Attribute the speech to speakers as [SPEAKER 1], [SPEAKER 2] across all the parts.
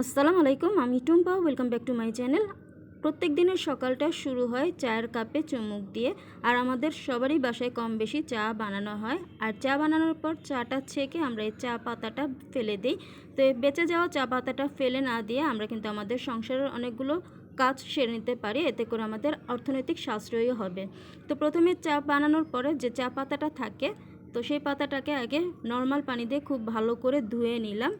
[SPEAKER 1] আসসালামু আলাইকুম, আমি Tumpa welcome back to my channel প্রত্যেক দিনের সকালটা শুরু হয় চায়ের কাপে চুমুক দিয়ে, আর আমাদের সবারই বাসায় কম বেশি চা বানানো হয়। আর চা বানানোর পর চাটা ছেঁকে আমরা এই চা পাতাটা ফেলে দিই। তো বেঁচে যাওয়া চা পাতাটা ফেলে না দিয়ে আমরা কিন্তু আমাদের সংসারের অনেকগুলো কাজ সেরে নিতে পারি, এতে করে আমাদের অর্থনৈতিক সাশ্রয়ী হবে। তো প্রথমে চা বানানোর পরে যে চা পাতাটা থাকে, তো সেই পাতাটাকে আগে নর্মাল পানি দিয়ে খুব ভালো করে ধুয়ে নিলাম।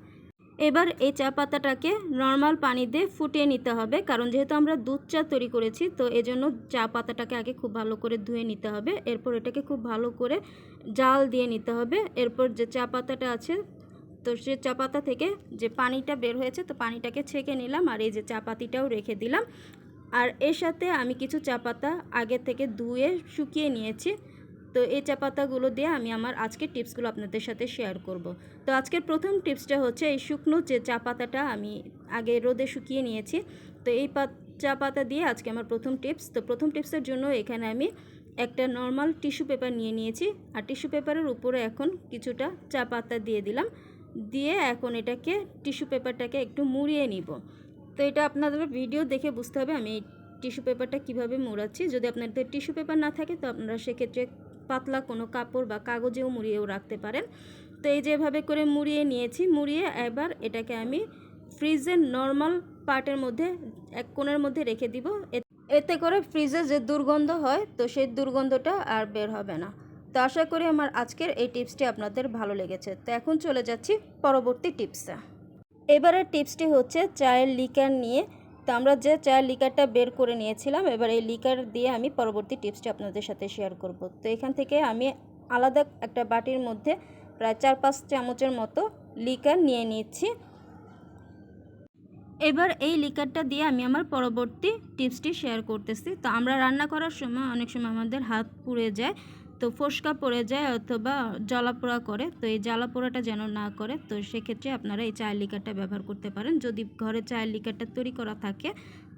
[SPEAKER 1] এবার এই চা পাতাটাকে নর্মাল পানি দিয়ে ফুটিয়ে নিতে হবে, কারণ যেহেতু আমরা দুধ চা তৈরি করেছি, তো এজন্য চা পাতাটাকে আগে খুব ভালো করে ধুয়ে নিতে হবে। এরপর এটাকে খুব ভালো করে জাল দিয়ে নিতে হবে। এরপর যে চা পাতাটা আছে, তো সে চা পাতা থেকে যে পানিটা বের হয়েছে, তো পানিটাকে ছেঁকে নিলাম আর এই যে চা পাতিটাও রেখে দিলাম। আর এর সাথে আমি কিছু চা পাতা আগে থেকে ধুয়ে শুকিয়ে নিয়েছি। তো এই চা পাতাগুলো দিয়ে আমি আমার আজকের টিপসগুলো আপনাদের সাথে শেয়ার করব। তো আজকের প্রথম টিপসটা হচ্ছে এই শুকনো যে চা পাতাটা আমি আগে রোদে শুকিয়ে নিয়েছি, তো এই চা পাতা দিয়ে আজকে আমার প্রথম টিপস। তো প্রথম টিপসের জন্য এখানে আমি একটা নর্মাল টিস্যু পেপার নিয়ে নিয়েছি, আর টিস্যু পেপারের উপরে এখন কিছুটা চা পাতা দিয়ে দিলাম। দিয়ে এখন এটাকে, টিস্যু পেপারটাকে একটু মুড়িয়ে নিব। তো এটা আপনাদের ভিডিও দেখে বুঝতে হবে আমি টিস্যু পেপারটা কীভাবে মোড়াচ্ছি। যদি আপনাদের টিস্যু পেপার না থাকে তো আপনারা সেক্ষেত্রে পাতলা কোনো কাপড় বা কাগজেও মুড়িয়েও রাখতে পারেন। তো এই যেভাবে করে মুড়িয়ে নিয়েছি, মুড়িয়ে এবার এটাকে আমি ফ্রিজের নর্মাল পার্টের মধ্যে, এক কোণের মধ্যে রেখে দিব। এতে করে ফ্রিজে যে দুর্গন্ধ হয়, তো সেই দুর্গন্ধটা আর বের হবে না। তো আশা করি আমার আজকের এই টিপসটি আপনাদের ভালো লেগেছে। তো এখন চলে যাচ্ছি পরবর্তী টিপসে। এবারের টিপসটি হচ্ছে, চায়ের লিকার নিয়ে তো আমরা যে চায়ের লিকারটা বের করে নিয়েছিলাম, এবার এই লিকার দিয়ে আমি পরবর্তী টিপসটি আপনাদের সাথে শেয়ার করব। তো এখান থেকে আমি আলাদা একটা বাটির মধ্যে প্রায় চার পাঁচ চামচের মতো লিকার নিয়ে নিচ্ছি এবার এই লিকারটা দিয়ে আমি আমার পরবর্তী টিপসটি শেয়ার করতেছি। তো আমরা রান্না করার সময় অনেক সময় আমাদের হাত পুড়ে যায়। তো ফোসকা পড়ে যায় অথবা জ্বালাপোড়া করে, তো এই জ্বালাপোড়াটা যেন না করে, তো সেক্ষেত্রে আপনারা এই চায়ের লিকারটা ব্যবহার করতে পারেন। যদি ঘরে চায়ের লিকারটা তৈরি করা থাকে,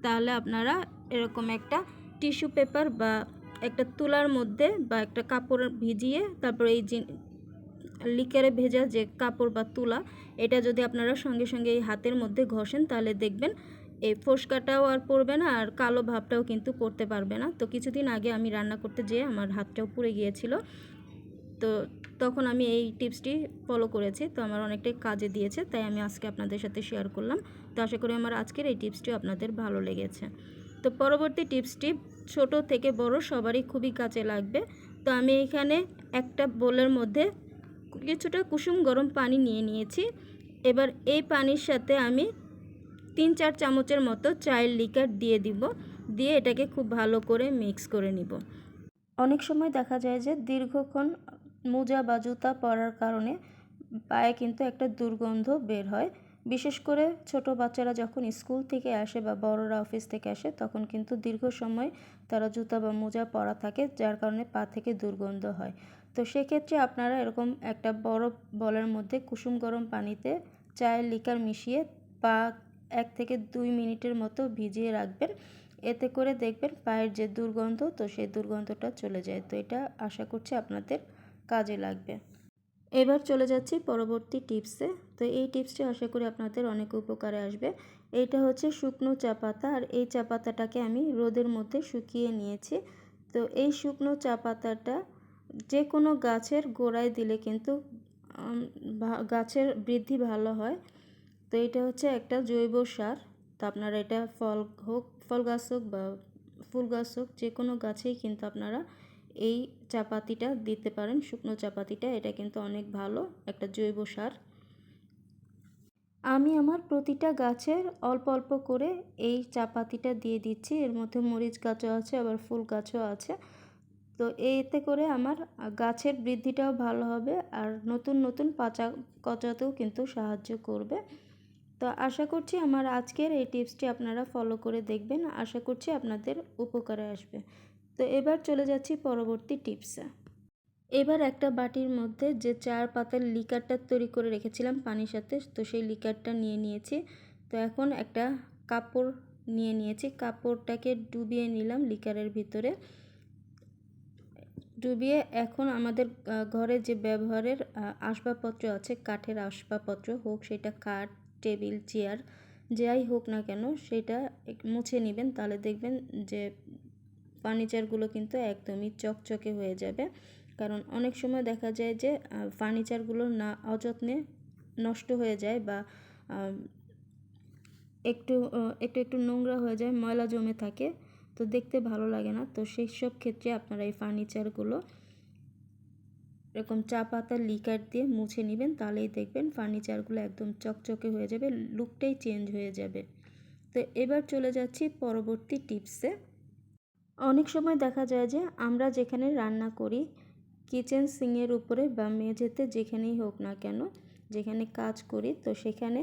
[SPEAKER 1] তাহলে আপনারা এরকম একটা টিস্যু পেপার বা একটা তুলার মধ্যে বা একটা কাপড় ভিজিয়ে, তারপর এই লিকারে ভেজা যে কাপড় বা তুলা, এটা যদি আপনারা সঙ্গে সঙ্গে এই হাতের মধ্যে ঘষেন, তাহলে দেখবেন এই ফোসকাটাও আর পড়বে না, আর কালো ভাবটাও কিন্তু পড়তে পারবে না। তো কিছুদিন আগে আমি রান্না করতে যেয়ে আমার হাতটাও পুড়ে গিয়েছিল। তো তখন আমি এই টিপসটি ফলো করেছি, তো আমার অনেকটাই কাজে দিয়েছে, তাই আমি আজকে আপনাদের সাথে শেয়ার করলাম। তো আশা করি আমার আজকের এই টিপসটিও আপনাদের ভালো লেগেছে। তো পরবর্তী টিপসটি, ছোট থেকে বড় সবারই খুবই কাজে লাগবে। তো আমি এখানে একটা বোলের মধ্যে কিছুটা কুসুম গরম পানি নিয়ে নিয়েছি। এবার এই পানির সাথে আমি তিন চার চামচের মতো চায়ের লিকার দিয়ে দিব। দিয়ে এটাকে খুব ভালো করে মিক্স করে নিব। অনেক সময় দেখা যায় যে দীর্ঘক্ষণ মোজা বা জুতা পরার কারণে পায়ে কিন্তু একটা দুর্গন্ধ বের হয়। বিশেষ করে ছোট বাচ্চারা যখন স্কুল থেকে আসে বা বড়রা অফিস থেকে আসে, তখন কিন্তু দীর্ঘ সময় তারা জুতা বা মোজা পরা থাকে, যার কারণে পা থেকে দুর্গন্ধ হয়। তো সেক্ষেত্রে আপনারা এরকম একটা বড় বলের মধ্যে কুসুম গরম পানিতে চায়ের লিকার মিশিয়ে পা এক থেকে দুই মিনিটের মতো ভিজিয়ে রাখবেন। এতে করে দেখবেন পায়ের যে দুর্গন্ধ, তো সেই দুর্গন্ধটা চলে যায়। তো এটা আশা করছি আপনাদের কাজে লাগবে। এবার চলে যাচ্ছি পরবর্তী টিপসে। তো এই টিপসটি আশা করি আপনাদের অনেক উপকারে আসবে। এইটা হচ্ছে শুকনো চা পাতা। আর এই চা পাতাটাকে আমি রোদের মধ্যে শুকিয়ে নিয়েছি। তো এই শুকনো চা পাতাটা যে কোনো গাছের গোড়ায় দিলে কিন্তু গাছের বৃদ্ধি ভালো হয়। তো এটা হচ্ছে একটা জৈব সার। তো আপনারা এটা ফল হোক, ফল গাছ হোক বা ফুল গাছ হোক যে কোনো গাছেই কিন্তু আপনারা এই চাপাতিটা দিতে পারেন, শুকনো চাপাতিটা। এটা কিন্তু অনেক ভালো একটা জৈব সার। আমি আমার প্রতিটা গাছের অল্প অল্প করে এই চাপাতিটা দিয়ে দিচ্ছি। এর মধ্যে মরিচ গাছও আছে, আবার ফুল গাছও আছে। তো এতে করে আমার গাছের বৃদ্ধিটাও ভালো হবে আর নতুন নতুন পাচা, কচাতেও কিন্তু সাহায্য করবে। তো আশা করছি আমার আজকের এই টিপসটি আপনারা ফলো করে দেখবেন। আশা করছি আপনাদের উপকারে আসবে। তো এবার চলে যাচ্ছি পরবর্তী টিপসে। এবার একটা বাটির মধ্যে যে চার পাতার লিকারটা তৈরি করে রেখেছিলাম পানির সাথে, তো সেই লিকারটা নিয়ে নিয়েছি। তো এখন একটা কাপড় নিয়ে নিয়েছি। কাপড়টাকে ডুবিয়ে নিলাম লিকারের ভিতরে। ডুবিয়ে এখন আমাদের ঘরে যে ব্যবহারের আসবাবপত্র আছে, কাঠের আসবাবপত্র হোক, সেটা কাঠ টেবিল, চেয়ার, যাই হোক না কেন সেটা মুছে নেবেন। তাহলে দেখবেন যে ফার্নিচারগুলো কিন্তু একদমই চকচকে হয়ে যাবে। কারণ অনেক সময় দেখা যায় যে ফার্নিচারগুলো না, অযত্নে নষ্ট হয়ে যায় বা একটু একটু একটু নোংরা হয়ে যায়, ময়লা জমে থাকে, তো দেখতে ভালো লাগে না। তো সেই সব ক্ষেত্রে আপনারা এই ফার্নিচারগুলো এরকম চা পাতার লিকার দিয়ে মুছে নেবেন, তাহলেই দেখবেন ফার্নিচারগুলো একদম চকচকে হয়ে যাবে লুকটাই চেঞ্জ হয়ে যাবে। তো এবার চলে যাচ্ছি পরবর্তী টিপসে অনেক সময় দেখা যায় যে আমরা যেখানে রান্না করি কিচেন সিংয়ের উপরে বা মেঝেতে যেখানেই হোক না কেন, যেখানে কাজ করি, তো সেখানে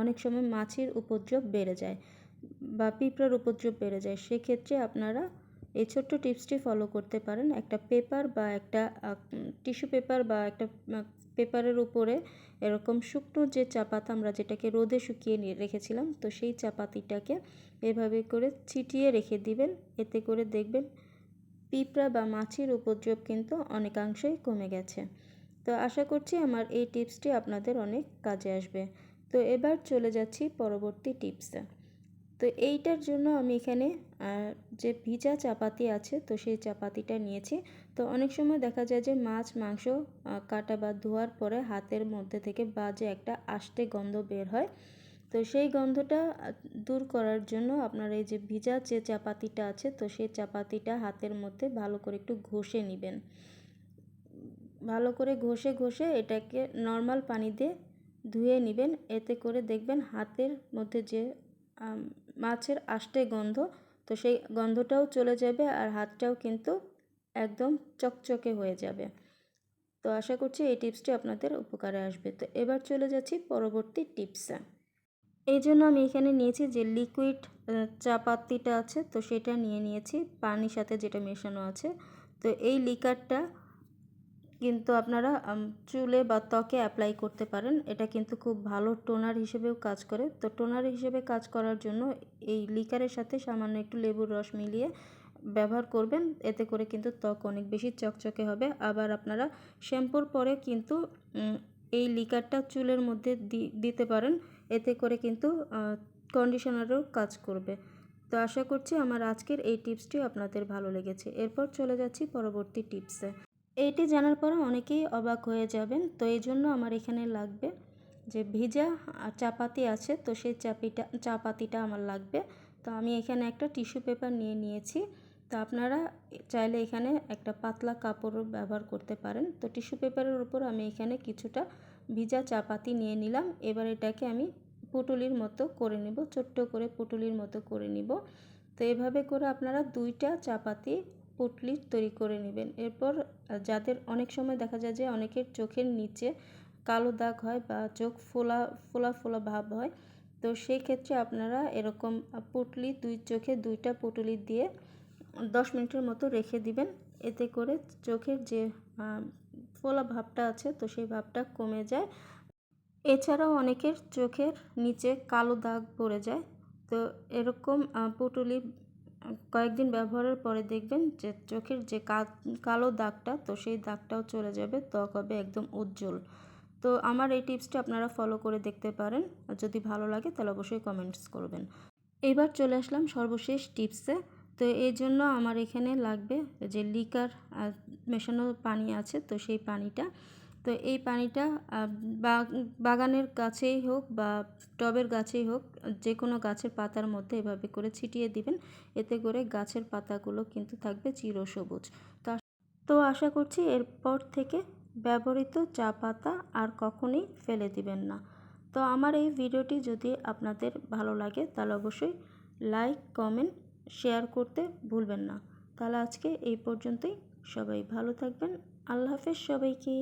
[SPEAKER 1] অনেক সময় মাছির উপদ্রব বেড়ে যায় বা পিঁপড়ার উপদ্রব বেড়ে যায়। সেক্ষেত্রে আপনারা এই ছোট্ট টিপসটি ফলো করতে পারেন। একটা পেপার বা একটা টিস্যু পেপার বা একটা পেপারের উপরে এরকম শুকনো যে চাপাতা আমরা যেটাকে রোদে শুকিয়ে নিয়ে রেখেছিলাম, তো সেই চাপাতিটাকে এভাবে করে ছিটিয়ে রেখে দিবেন। এতে করে দেখবেন পিঁপড়া বা মাছির উপদ্রব কিন্তু অনেকাংশই কমে গেছে। তো আশা করছি আমার এই টিপসটি আপনাদের অনেক কাজে আসবে। তো এবার চলে যাচ্ছি পরবর্তী টিপসে। তো এইটার জন্য আমি এখানে যে ভিজা চাপাতি আছে, তো সেই চাপাতিটা নিয়েছি। তো অনেক সময় দেখা যায় যে মাছ, মাংস কাটা বা ধোয়ার পরে হাতের মধ্যে থেকে বাজে একটা আষ্টে গন্ধ বের হয়। তো সেই গন্ধটা দূর করার জন্য আপনার এই যে ভিজা যে চাপাতিটা আছে, তো সেই চাপাতিটা হাতের মধ্যে ভালো করে একটু ঘষে নেবেন। ভালো করে ঘষে ঘষে এটাকে নর্মাল পানি দিয়ে ধুয়ে নেবেন। এতে করে দেখবেন হাতের মধ্যে যে মাছের আষ্টে গন্ধ। তো সেই গন্ধটাও চলে যাবে আর হাতটাও কিন্তু একদম চকচকে হয়ে যাবে। তো আশা করছি এই টিপসটি আপনাদের উপকারে আসবে। তো এবার চলে যাচ্ছি পরবর্তী টিপসে। এই জন্য আমি এখানে নিয়েছি যে লিকুইড চা পাত্তিটা আছে, তো সেটা নিয়ে নিয়েছি। পানির সাথে যেটা মেশানো আছে। তো এই লিকারটা কিন্তু আপনারা চুলে বা ত্বকে অ্যাপ্লাই করতে পারেন। এটা কিন্তু খুব ভালো টোনার হিসেবেও কাজ করে। তো টোনার হিসেবে কাজ করার জন্য এই লিকারের সাথে সামান্য একটু লেবুর রস মিলিয়ে ব্যবহার করবেন। এতে করে কিন্তু ত্বক অনেক বেশি চকচকে হবে। আবার আপনারা শ্যাম্পুর পরে কিন্তু এই লিকারটা চুলের মধ্যে দিতে পারেন। এতে করে কিন্তু কন্ডিশনারও কাজ করবে। তো আশা করছি আমার আজকের এই টিপসটি আপনাদের ভালো লেগেছে। এরপর চলে যাচ্ছি পরবর্তী টিপসে এইটি জানার পরে অনেকেই অবাক হয়ে যাবেন, তো এই জন্য আমার এখানে লাগবে যে ভিজা চাপাতি আছে, তো সেই চাপিটা, চাপাতিটা আমার লাগবে। তো আমি এখানে একটা টিস্যু পেপার নিয়ে নিয়েছি। তো আপনারা চাইলে এখানে একটা পাতলা কাপড়ও ব্যবহার করতে পারেন। তো টিস্যু পেপারের উপর আমি এখানে কিছুটা ভিজা চাপাতি নিয়ে নিলাম। এবার এটাকে আমি পুটুলির মতো করে নিব, ছোট্ট করে পুটুলির মতো করে নিব। তো এভাবে করে আপনারা দুইটা চাপাতি পুটলি তৈরি করে নেবেন। এরপর যাদের অনেক সময় দেখা যায় যে অনেকের চোখের নিচে কালো দাগ হয় বা চোখ ফোলা ফোলা ফোলা ভাব হয়, তো সেই ক্ষেত্রে আপনারা এরকম পুটলি দুই চোখে দুইটা পুটলি দিয়ে দশ মিনিটের মতো রেখে দিবেন। এতে করে চোখের যে ফোলা ভাবটা আছে, তো সেই ভাবটা কমে যায়। এছাড়াও অনেকের চোখের নিচে কালো দাগ পড়ে যায়। তো এরকম পুঁটুলি কয়েকদিন ব্যবহারের পরে দেখবেন যে চোখের যে কালো দাগটা, তো সেই দাগটাও চলে যাবে, ত্বক হবে একদম উজ্জ্বল। তো আমার এই টিপসটা আপনারা ফলো করে দেখতে পারেন। আর যদি ভালো লাগে তাহলে অবশ্যই কমেন্টস করবেন। এবার চলে আসলাম সর্বশেষ টিপসে তো এই জন্য আমার এখানে লাগবে যে লিকার মেশানো পানি আছে, তো সেই পানিটা তো এই পানিটা বাগানের গাছেই হোক বা টবের গাছেই হোক যে কোনো গাছের পাতার মধ্যে এভাবে করে ছিটিয়ে দিবেন। এতে করে গাছের পাতাগুলো কিন্তু থাকবে চিরসবুজ। তো তো আশা করছি এরপর থেকে ব্যবহৃত চা পাতা আর কখনোই ফেলে দিবেন না। তো আমার এই ভিডিওটি যদি আপনাদের ভালো লাগে, তাহলে অবশ্যই লাইক, কমেন্ট, শেয়ার করতে ভুলবেন না। তাহলে আজকে এই পর্যন্তই। সবাই ভালো থাকবেন। আল্লাহ হাফেজ সবাইকে।